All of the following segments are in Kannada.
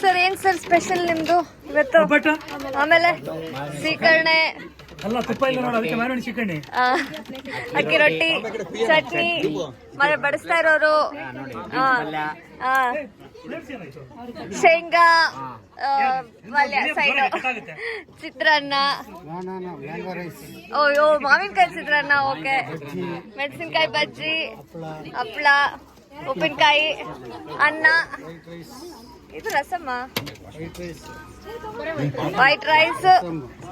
ಸರ್ ಏನ್ ಸರ್ ಸ್ಪೆಷಲ್ ನಿಮ್ದು? ಇವತ್ತು ಆಮೇಲೆ ಸೀಕರಣೆ ಅಲ್ಲ ತುಪ್ಪ ಇಲ್ಲ ನೋಡಿ ಅದಕ್ಕೆ ಮಾರೋಣ ಚಿಕಣಿ ಅಕ್ಕಿ ರೊಟ್ಟಿ ಚಟ್ನಿ ಮತ್ತೆ ಬಡಿಸ್ತಾ ಇರೋರು. ಹಾ ಆ, ಶೇಂಗಾ ಪಲ್ಯ ಸೈಡ್ ಚಿತ್ರಾನ್ನ. ಓಯೋ ಮಾವಿನಕಾಯಿ ಚಿತ್ರಾನ್ನ ಓಕೆ. ಮೆಣಸಿನ್ಕಾಯಿ ಬಜ್ಜಿ ಹಪ್ಳ. ಉಪ್ಪಿನಕಾಯಿ ಅನ್ನ. ಇದು ರಸಮ್ಮ? ವೈಟ್ ರೈಸ್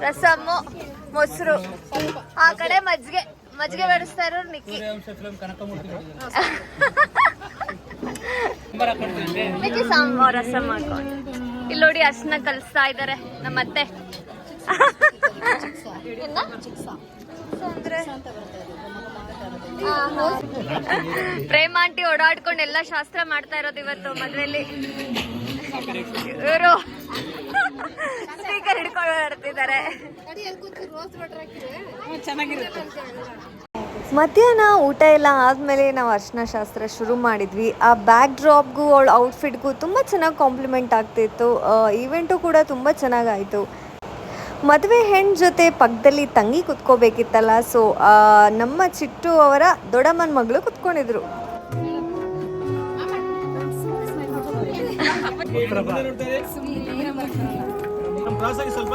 ರಸಮ್ಮು ಮೊಸರು. ಆ ಕಡೆ ಮಜ್ಜಿಗೆ ಮಜ್ಜಿಗೆ ಬೆಳೆಸ್ತಾ ಇರೋರು ನಿಕ್ಕಿ. ಸಾಂಬಾರ್ ರಸಮ್ ಮಾಡ್ಕೊಂಡು ಇಲ್ಲಿ ನೋಡಿ ಅರ್ಶನ ಕಲಿಸ್ತಾ ಇದ್ದಾರೆ ನಮ್ಮ ಹೌದು. ಪ್ರೇಮ ಆಂಟಿ ಓಡಾಡ್ಕೊಂಡು ಎಲ್ಲ ಶಾಸ್ತ್ರ ಮಾಡ್ತಾ ಇರೋದು ಇವತ್ತು ಮದ್ವೆಲಿ. ಇವರು ಸ್ಪೀಕರ್ ಹಿಡ್ಕೊಂಡು ಓಡಾಡ್ತಿದ್ದಾರೆ ಮಧ್ಯಾಹ್ನ ಊಟ ಎಲ್ಲ ಆದಮೇಲೆ ನಾವು ಅರ್ಶನ ಶಾಸ್ತ್ರ ಶುರು ಮಾಡಿದ್ವಿ. ಆ ಬ್ಯಾಕ್ ಡ್ರಾಪ್ಗೂ ಅವಳ ಔಟ್ಫಿಟ್ಗೂ ತುಂಬ ಚೆನ್ನಾಗಿ ಕಾಂಪ್ಲಿಮೆಂಟ್ ಆಗ್ತಿತ್ತು. ಈವೆಂಟು ಕೂಡ ತುಂಬ ಚೆನ್ನಾಗಾಯಿತು. ಮದುವೆ ಹೆಣ್ಣು ಜೊತೆ ಪಕ್ಕದಲ್ಲಿ ತಂಗಿ ಕುತ್ಕೋಬೇಕಿತ್ತಲ್ಲ ಸೊ ನಮ್ಮ ಚಿಟ್ಟು ಅವರ ದೊಡ್ಡಮ್ಮನ ಮಗಳು ಕುತ್ಕೊಂಡಿದ್ರು. ಸ್ವಲ್ಪ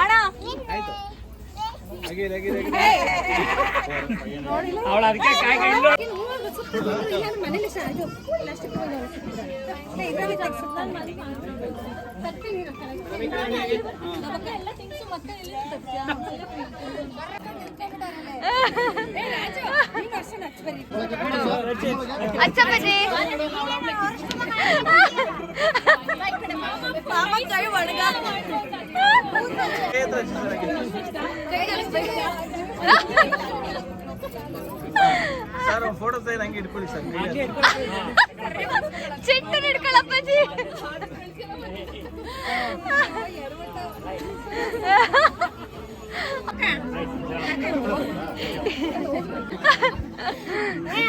ಅವಳ ಅದಕ್ಕೆ ಕಾಯಿ ಇಲ್ಲ ಅಚ್ಚ ಬಜಿ ಸರ್ ಫೋಟೋ ತೆಗೆದು ಹಂಗೆ ಇಟ್ಕೊಳ್ಳಿ ಸರ್ ಚಿಟ್ಟು ಹಿಡ್ಕೊಳಪ್ಪಜಿ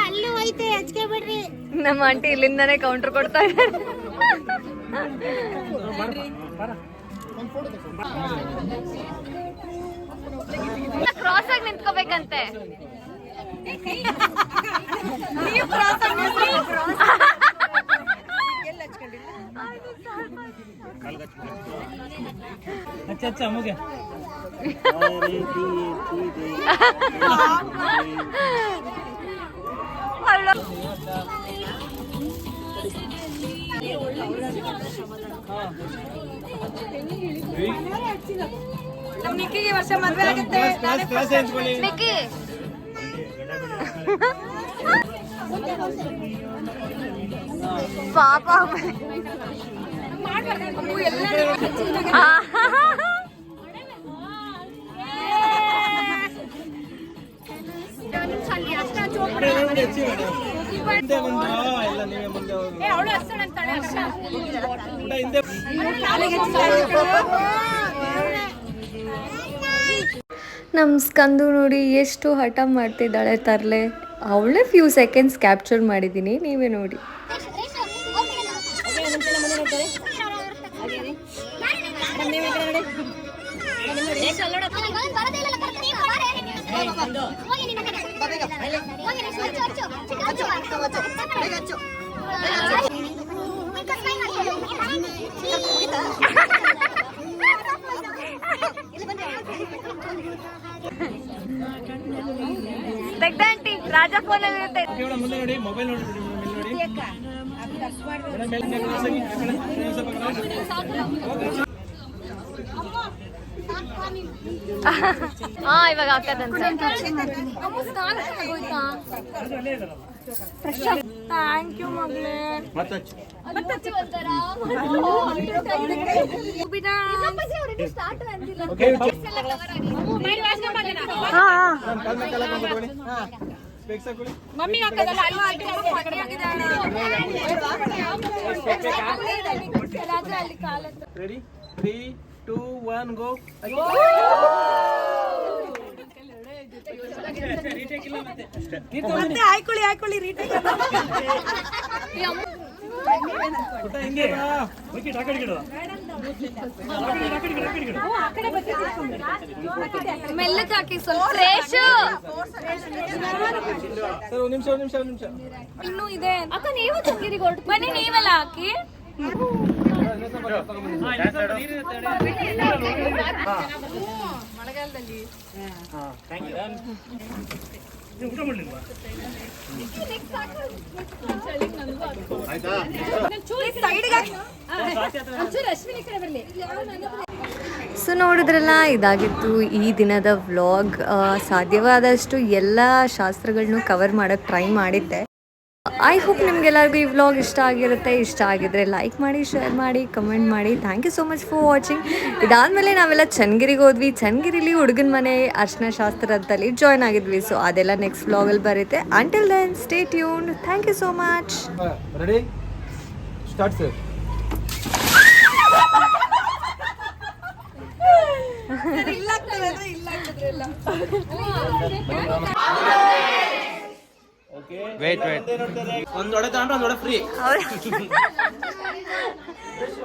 ಅಲ್ಲೂ ಐತೆ ಹಚ್ಕೆ ಬಿಡ್ರಿ. ನಮ್ಮ ಆಂಟಿ ಇಲ್ಲಿಂದಾನೇ ಕೌಂಟರ್ ಕೊಡ್ತಾ ಇದ್ದಾರೆ. ಕ್ರಾಸ್ ಆಗಿ ನಿಂತ್ಕೋಬೇಕಂತೆ. ನೀವು ಕ್ರಾಸ್ ಆಗಿ ಅಚ್ಚ ಅಚ್ಚ ಮುಗೆ ಕ್ರಾಸ್ ಕ್ರಾಸ್ ಹಂಚ್ಕೊಳ್ಳಿ ಮಿಕ್ಕಿ ಪಾಪ ಹಿಂದೆ ಬಂದು ಎಲ್ಲ ನೀವೇ ಮುಂದೆ ಹೋಗಿ ಊಟ ಹಿಂದೆ ನಮ್ಮ ಸ್ಕಂದು ನೋಡಿ ಎಷ್ಟು ಹಠ ಮಾಡ್ತಿದ್ದಾಳೆ ತರಲೆ ಅವಳೇ ಫ್ಯೂ ಸೆಕೆಂಡ್ಸ್ ಕ್ಯಾಪ್ಚರ್ ಮಾಡಿದ್ದೀನಿ ನೀವೇ ನೋಡಿ ರಾಜ ಫೋನ್ ಇರುತ್ತೆ ಮುಂದೆ ನೋಡಿ ಮೊಬೈಲ್ ನೋಡಿ. ಹಾ ಇವಾಗ ಹಾಕದಂತೆ ಥ್ಯಾಂಕ್ ಯು ಮಗಳೇ. Ready three two one go ಮತ್ತೆ ಹಾಕೊಳ್ಳಿ ಹಾಕೊಳ್ಳಿ ರೀಟೇಕ್ ಮೆಲ್ಲಕ್ಕೆ ಹಾಕಿ ಸ್ವಲ್ಪ ಫ್ರೆಶ್ ಸರ್ ಒಂದು ನಿಮಿಷ ಒಂದು ನಿಮಿಷ ಒಂದು ನಿಮಿಷ. ಇನ್ನೂ ಇದೆ ಅಕ್ಕ ನೀವು ಚಂಗಿರಿಗೆ ಹೊರಟು ಬನ್ನಿ ನೀವೆಲ್ಲ ಹಾಕಿ. ಸೊ ನೋಡಿದ್ರಲ್ಲ ಇದಾಗಿತ್ತು ಈ ದಿನದ ವ್ಲಾಗ್. ಸಾಧ್ಯವಾದಷ್ಟು ಎಲ್ಲ ಶಾಸ್ತ್ರಗಳನ್ನೂ ಕವರ್ ಮಾಡೋಕ್ಕೆ ಟ್ರೈ ಮಾಡಿದ್ದೆ. ಐ ಹೋಪ್ ನಿಮ್ಗೆಲ್ಲರಿಗೂ ಈ ವ್ಲಾಗ್ ಇಷ್ಟ ಆಗಿರುತ್ತೆ ಇಷ್ಟ ಆಗಿದ್ರೆ ಲೈಕ್ ಮಾಡಿ ಶೇರ್ ಮಾಡಿ ಕಮೆಂಟ್ ಮಾಡಿ. Thank you so much for watching ಇದಾದಮೇಲೆ ನಾವೆಲ್ಲ ಚನ್ನಗಿರಿಗೆ ಹೋದ್ವಿ. ಚನ್ನಗಿರಿಲಿ ಹುಡುಗನ ಮನೆ ಅರ್ಶನ ಶಾಸ್ತ್ರದಲ್ಲಿ ಜಾಯ್ನ್ ಆಗಿದ್ವಿ. ಸೊ ಅದೆಲ್ಲ ನೆಕ್ಸ್ಟ್ ವ್ಲಾಗಲ್ಲಿ ಬರುತ್ತೆ. Until then stay tune thank you so much ready start sir wait wait ಒಂದು ಒಡೆ ತಗೊಂಡ್ರೆ ಒಂದು ಒಡೆ ಫ್ರೀ